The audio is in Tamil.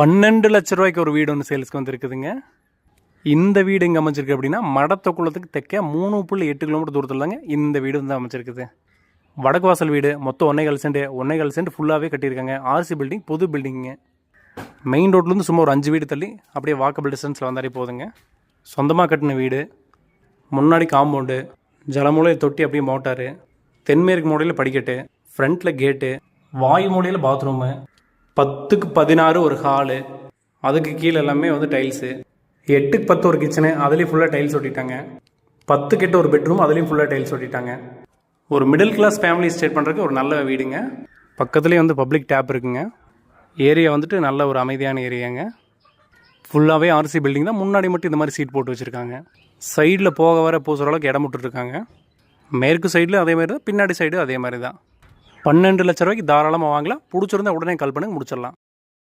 பன்னெண்டு லட்ச ரூபாய்க்கு ஒரு வீடு ஒன்று சேல்ஸ்க்கு வந்திருக்குதுங்க. இந்த வீடு இங்கே அமைச்சிருக்கு அப்படின்னா மடத்தக்குளத்துக்கு தெற்க மூணு புள்ளி எட்டு கிலோமீட்டர் தூரத்தில் தாங்க இந்த வீடு வந்து அமைச்சிருக்குது வடக்கு வாசல் வீடு மொத்தம் ஒன்னேகால் சென்ட் ஒன்னேகால் சென்ட் ஃபுல்லாகவே கட்டியிருக்காங்க. ஆர்சி பில்டிங் புது பில்டிங்குங்க மெயின் ரோட்லேருந்து சும்மா ஒரு அஞ்சு வீடு தள்ளி அப்படியே வாக்கபிள் டிஸ்டன்ஸில் வந்தாலே போதுங்க. சொந்தமாக கட்டின வீடு முன்னாடி காம்பவுண்டு ஜலமூலையை தொட்டி அப்படியே மோட்டாரு தென்மேற்கு மூலையில் படிக்கட்டு ஃப்ரண்ட்டில் கேட்டு வாயு மூலையில் பாத்ரூமு பத்துக்கு பதினாறு ஒரு ஹாலு அதுக்கு கீழே எல்லாமே வந்து டைல்ஸு எட்டுக்கு பத்து ஒரு கிச்சனு அதுலேயும் ஃபுல்லாக டைல்ஸ் ஒட்டிட்டாங்க. பத்து கிட்ட ஒரு பெட்ரூம் அதுலேயும் ஃபுல்லாக டைல்ஸ் ஒட்டிட்டாங்க. ஒரு மிடில் கிளாஸ் ஃபேமிலி ஸ்டே பண்ணுறதுக்கு ஒரு நல்ல வீடுங்க. பக்கத்துலேயே வந்து பப்ளிக் டேப் இருக்குங்க. ஏரியா வந்துட்டு நல்ல ஒரு அமைதியான ஏரியாங்க ஃபுல்லாகவே ஆர்சி பில்டிங் தான். முன்னாடி மட்டும் இந்த மாதிரி சீட் போட்டு வச்சுருக்காங்க. சைடில் போக வர பூசுகிற அளவுக்கு இடம் விட்டுருக்காங்க மேற்கு சைடில் அதே மாதிரி தான். பின்னாடி சைடு அதே மாதிரி தான். பன்னெண்டு லட்ச ரூபாய்க்கு தாராளமாக வாங்கலாம். பிடிச்சிருந்தா உடனே கால் பண்ணுங்க முடிச்சிடலாம்.